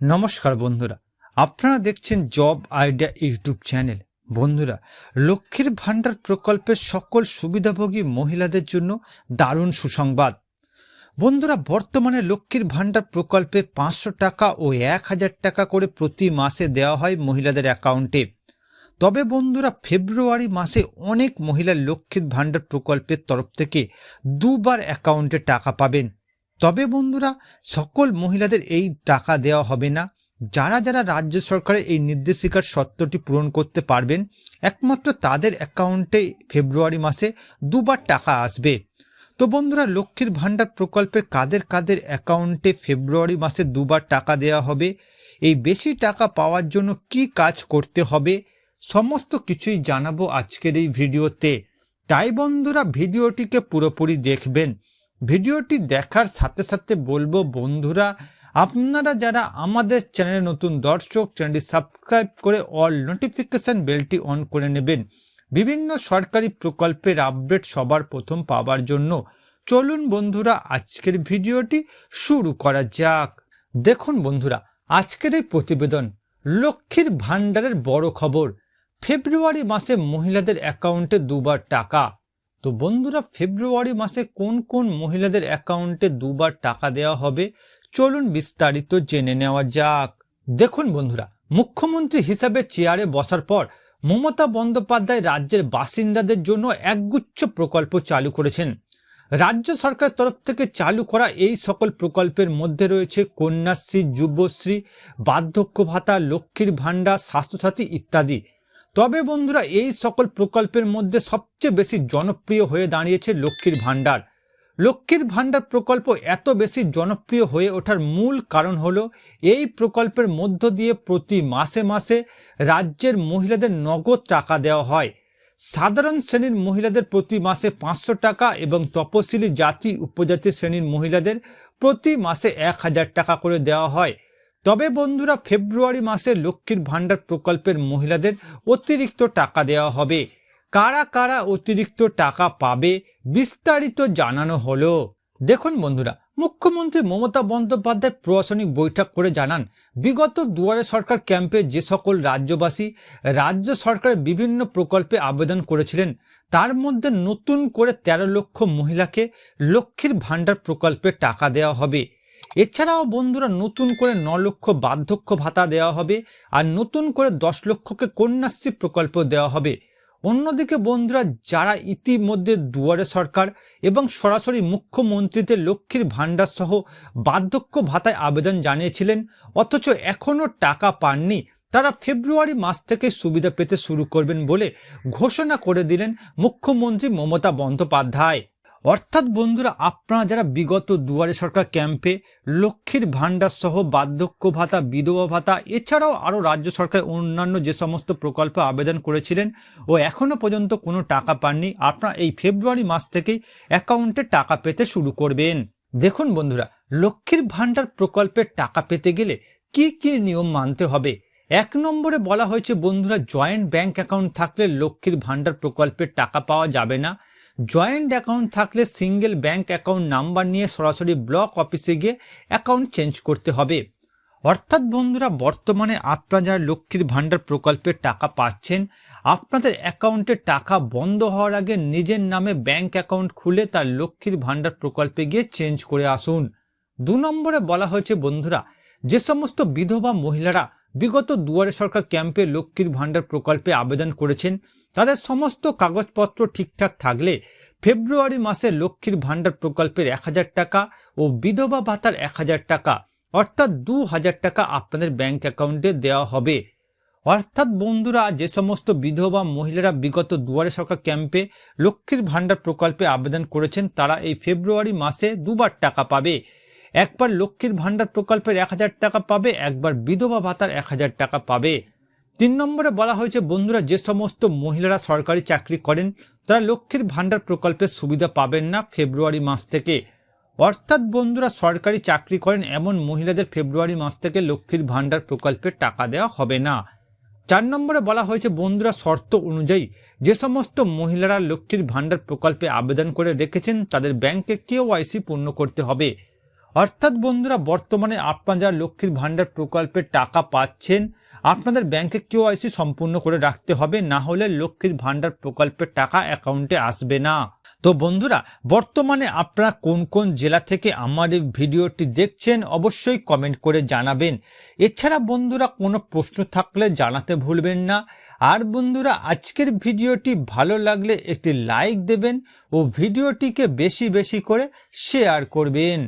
নমস্কার বন্ধুরা, আপনারা দেখছেন জব আইডিয়া ইউটিউব চ্যানেল। বন্ধুরা, লক্ষ্মীর ভাণ্ডার প্রকল্পের সকল সুবিধাভোগী মহিলাদের জন্য দারুণ সুসংবাদ। বন্ধুরা, বর্তমানে লক্ষ্মীর ভাণ্ডার প্রকল্পে পাঁচশো টাকা ও এক হাজার টাকা করে প্রতি মাসে দেওয়া হয় মহিলাদের অ্যাকাউন্টে। তবে বন্ধুরা, ফেব্রুয়ারি মাসে অনেক মহিলা লক্ষ্মীর ভাণ্ডার প্রকল্পের তরফ থেকে দুবার অ্যাকাউন্টে টাকা পাবেন। তবে বন্ধুরা, সকল মহিলাদের এই টাকা দেওয়া হবে না। যারা যারা রাজ্য সরকারের এই নির্দেশিকার সত্যটি পূরণ করতে পারবেন, একমাত্র তাদের অ্যাকাউন্টে ফেব্রুয়ারি মাসে দুবার টাকা আসবে। তো বন্ধুরা, লক্ষ্মীর ভাণ্ডার প্রকল্পে কাদের কাদের অ্যাকাউন্টে ফেব্রুয়ারি মাসে দুবার টাকা দেওয়া হবে? এই বেশি টাকা পাওয়ার জন্য কি কাজ করতে হবে? সমস্ত কিছুই জানাব আজকের এই ভিডিওতে। তাই বন্ধুরা, ভিডিওটিকে পুরোপুরি দেখবেন। ভিডিওটি দেখার সাথে সাথে বলব বন্ধুরা, আপনারা যারা আমাদের চ্যানেলে নতুন দর্শক, চ্যানেলটি সাবস্ক্রাইব করে অল নোটিফিকেশান বেলটি অন করে নেবেন। বিভিন্ন সরকারি প্রকল্পের আপডেট সবার প্রথম পাওয়ার জন্য। চলুন বন্ধুরা, আজকের ভিডিওটি শুরু করা যাক। দেখুন বন্ধুরা, আজকের এই প্রতিবেদন লক্ষ্মীর ভাণ্ডারের বড় খবর। ফেব্রুয়ারি মাসে মহিলাদের অ্যাকাউন্টে দুবার টাকা। তো বন্ধুরা, ফেব্রুয়ারি মাসে কোন কোন মহিলাদের অ্যাকাউন্টে দুবার টাকা দেওয়া হবে? চলুন বিস্তারিত জেনে নেওয়া যাক। দেখুন বন্ধুরা, মুখ্যমন্ত্রী হিসাবে চেয়ারে বসার পর মমতা বন্দ্যোপাধ্যায় রাজ্যের বাসিন্দাদের জন্য একগুচ্ছ প্রকল্প চালু করেছেন। রাজ্য সরকারের তরফ থেকে চালু করা এই সকল প্রকল্পের মধ্যে রয়েছে কন্যাশ্রী, যুবশ্রী, বার্ধক্য ভাতা, লক্ষ্মীর ভাণ্ডার, স্বাস্থ্যসাথী ইত্যাদি। তবে বন্ধুরা, এই সকল প্রকল্পের মধ্যে সবচেয়ে বেশি জনপ্রিয় হয়ে দাঁড়িয়েছে লক্ষ্মীর ভাণ্ডার। লক্ষ্মীর ভাণ্ডার প্রকল্প এত বেশি জনপ্রিয় হয়ে ওঠার মূল কারণ হলো, এই প্রকল্পের মধ্য দিয়ে প্রতি মাসে মাসে রাজ্যের মহিলাদের নগদ টাকা দেওয়া হয়। সাধারণ শ্রেণির মহিলাদের প্রতি মাসে পাঁচশো টাকা এবং তপশিলি জাতি উপজাতি শ্রেণির মহিলাদের প্রতি মাসে এক হাজার টাকা করে দেওয়া হয়। তবে বন্ধুরা ফেব্রুয়ারি মাসে লক্ষ্মীর ভাণ্ডার প্রকল্পের মহিলাদের অতিরিক্ত টাকা দেওয়া হবে। কারা কারা অতিরিক্ত টাকা পাবে বিস্তারিত জানানো হলো। দেখুন বন্ধুরা, মুখ্যমন্ত্রী মমতা বন্দ্যোপাধ্যায় প্রশাসনিক বৈঠক করে জানান, বিগত দুয়ারে সরকার ক্যাম্পে যে সকল রাজ্যবাসী রাজ্য সরকারের বিভিন্ন প্রকল্পে আবেদন করেছিলেন, তার মধ্যে নতুন করে ১৩ লক্ষ মহিলাকে লক্ষ্মীর ভাণ্ডার প্রকল্পে টাকা দেওয়া হবে। এছাড়াও বন্ধুরা নতুন করে ন লক্ষ বার্ধক্য ভাতা দেওয়া হবে আর নতুন করে দশ লক্ষকে কন্যাশ্রী প্রকল্প দেওয়া হবে। অন্যদিকে বন্ধুরা, যারা ইতিমধ্যে দুয়ারে সরকার এবং সরাসরি মুখ্যমন্ত্রীতে লক্ষ্মীর ভাণ্ডার সহ বার্ধক্য ভাতায় আবেদন জানিয়েছিলেন, অথচ এখনও টাকা পাননি, তারা ফেব্রুয়ারি মাস থেকে সুবিধা পেতে শুরু করবেন বলে ঘোষণা করে দিলেন মুখ্যমন্ত্রী মমতা বন্দ্যোপাধ্যায়। অর্থাৎ বন্ধুরা, আপনারা যারা বিগত দুয়ারে সরকার ক্যাম্পে লক্ষ্মীর ভাণ্ডার সহ বার্ধক্য ভাতা, বিধবা ভাতা, এছাড়াও আরও রাজ্য সরকার অন্যান্য যে সমস্ত প্রকল্পে আবেদন করেছিলেন ও এখনও পর্যন্ত কোনো টাকা পাননি, আপনারা এই ফেব্রুয়ারি মাস থেকেই অ্যাকাউন্টে টাকা পেতে শুরু করবেন। দেখুন বন্ধুরা, লক্ষ্মীর ভাণ্ডার প্রকল্পের টাকা পেতে গেলে কি কি নিয়ম মানতে হবে? এক নম্বরে বলা হয়েছে, বন্ধুরা, জয়েন্ট ব্যাংক অ্যাকাউন্ট থাকলে লক্ষ্মীর ভাণ্ডার প্রকল্পের টাকা পাওয়া যাবে না। জয়েন্ট অ্যাকাউন্ট থাকলে সিঙ্গেল ব্যাংক অ্যাকাউন্ট নাম্বার নিয়ে সরাসরি ব্লক অফিসে গিয়ে অ্যাকাউন্ট চেঞ্জ করতে হবে। অর্থাৎ বন্ধুরা, বর্তমানে আপনারা যারা লক্ষ্মীর ভাণ্ডার প্রকল্পের টাকা পাচ্ছেন, আপনাদের অ্যাকাউন্টে টাকা বন্ধ হওয়ার আগে নিজের নামে ব্যাংক অ্যাকাউন্ট খুলে তার লক্ষ্মীর ভাণ্ডার প্রকল্পে গিয়ে চেঞ্জ করে আসুন। দু নম্বরে বলা হয়েছে, বন্ধুরা, যে সমস্ত বিধবা মহিলারা বিগত দুয়ারে সরকার ক্যাম্পে লক্ষ্মীর ভাণ্ডার প্রকল্পে আবেদন করেছেন। তাদের সমস্ত কাগজপত্র ঠিকঠাক থাকলে ফেব্রুয়ারি মাসে লক্ষ্মীর ভাণ্ডার প্রকল্পের এক হাজার টাকা ও বিধবা ভাতার এক হাজার টাকা, অর্থাৎ দু হাজার টাকা আপনাদের ব্যাংক অ্যাকাউন্টে দেওয়া হবে। অর্থাৎ বন্ধুরা, যে সমস্ত বিধবা মহিলারা বিগত দুয়ারে সরকার ক্যাম্পে লক্ষ্মীর ভাণ্ডার প্রকল্পে আবেদন করেছেন, তারা এই ফেব্রুয়ারি মাসে দুবার টাকা পাবে। একবার লক্ষ্মীর ভাণ্ডার প্রকল্পের এক হাজার টাকা পাবে, একবার বিধবা ভাতার এক হাজার টাকা পাবে। তিন নম্বরে বলা হয়েছে, বন্ধুরা, যে সমস্ত মহিলারা সরকারি চাকরি করেন, তারা লক্ষ্মীর ভাণ্ডার প্রকল্পের সুবিধা পাবেন না ফেব্রুয়ারি মাস থেকে। অর্থাৎ, বন্ধুরা, সরকারি চাকরি করেন এমন মহিলাদের ফেব্রুয়ারি মাস থেকে লক্ষ্মীর ভাণ্ডার প্রকল্পের টাকা দেওয়া হবে না। চার নম্বরে বলা হয়েছে, বন্ধুরা, শর্ত অনুযায়ী যে সমস্ত মহিলারা লক্ষ্মীর ভাণ্ডার প্রকল্পে আবেদন করে রেখেছেন, তাদের ব্যাংকে কেওয়াইসি পূর্ণ করতে হবে। অর্থাৎ বন্ধুরা, বর্তমানে আপনারা লক্ষ্মীর ভাণ্ডার প্রকল্পের টাকা পাচ্ছেন। আপনাদের ব্যাংকে কেওয়াইসি সম্পূর্ণ করে রাখতে হবে, না হলে লক্ষ্মীর ভাণ্ডার প্রকল্পের টাকা অ্যাকাউন্টে আসবে না। তো বন্ধুরা, বর্তমানে আপনারা কোন কোন জেলা থেকে আমার এই ভিডিওটি দেখছেন অবশ্যই কমেন্ট করে জানাবেন। এছাড়া বন্ধুরা, কোনো প্রশ্ন থাকলে জানাতে ভুলবেন না। আর বন্ধুরা, আজকের ভিডিওটি ভালো লাগলে একটি লাইক দেবেন ও ভিডিওটিকে বেশি বেশি করে শেয়ার করবেন।